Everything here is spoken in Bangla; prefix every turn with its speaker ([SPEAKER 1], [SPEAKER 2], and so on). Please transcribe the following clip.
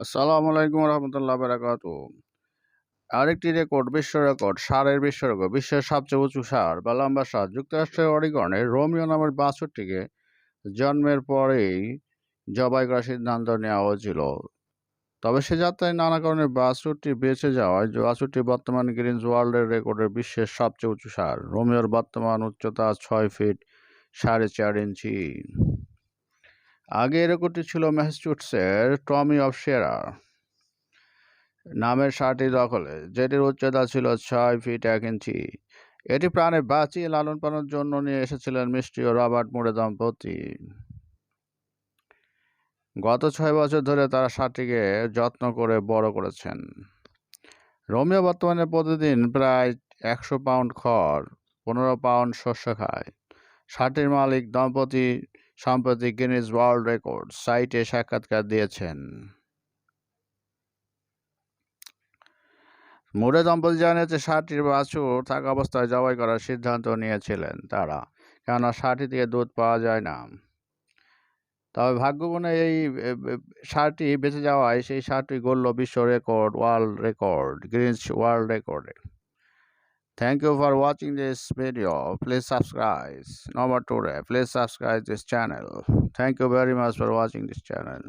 [SPEAKER 1] আসসালামু আলাইকুম রহমতুল্লাহ বারাকাতু। আরেকটি রেকর্ড, বিশ্ব রেকর্ড, সারের বিশ্ব রেকর্ড, বিশ্বের সবচেয়ে উঁচু সার বা লম্বা সার, যুক্তরাষ্ট্রের অরিগনে রোমিও নামের বাছুরটিকে জন্মের পরেই জবাই করার সিদ্ধান্ত নেওয়া হয়েছিল। তবে সে যাত্রায় নানা কারণে বাছুরটি বেঁচে যাওয়ায় বাছুরটি বর্তমান গ্রিনস ওয়ার্ল্ডের রেকর্ডের বিশ্বের সবচেয়ে উঁচু সার, রোমিওর বর্তমান উচ্চতা ছয় ফিট সাড়ে চার ইঞ্চি। আগে রেকর্ডটি ছিল ম্যাসাচুটসের টমি অফ সেরা নামের ষাটটি দখলে যেটির উচ্চতা ছিল ছয় ফিট এক ইঞ্চি। এটি প্রাণে বাঁচিয়ে লালন পালনের জন্য নিয়ে এসেছিলেন মিষ্টি ও রবার্ট মুড়ে দম্পতি। গত ছয় বছর ধরে তারা ষাটটিকে যত্ন করে বড় করেছেন। রোমিও বর্তমানে প্রতিদিন প্রায় একশো পাউন্ড খড়, পনেরো পাউন্ড শস্য খায়। ষাটটির মালিক দম্পতি সম্প্রতি গিনিস ওয়ার্ল্ড রেকর্ড সাইটে সাক্ষাৎকার দিয়েছেন। মুরে দম্পতি জানিয়েছে, ষাটটির বাছুর থাকা অবস্থায় জবাই করার সিদ্ধান্ত নিয়েছিলেন তারা, কেননা ষাটটি থেকে দুধ পাওয়া যায় না। তবে ভাগ্যগুণে এই ষাটটি বেঁচে যাওয়ায় সেই ষাটটি গড়ল বিশ্ব record, world record Guinness world রেকর্ডে Thank you for watching this video. Please subscribe. Number two, please subscribe this channel. Thank you very much for watching this channel.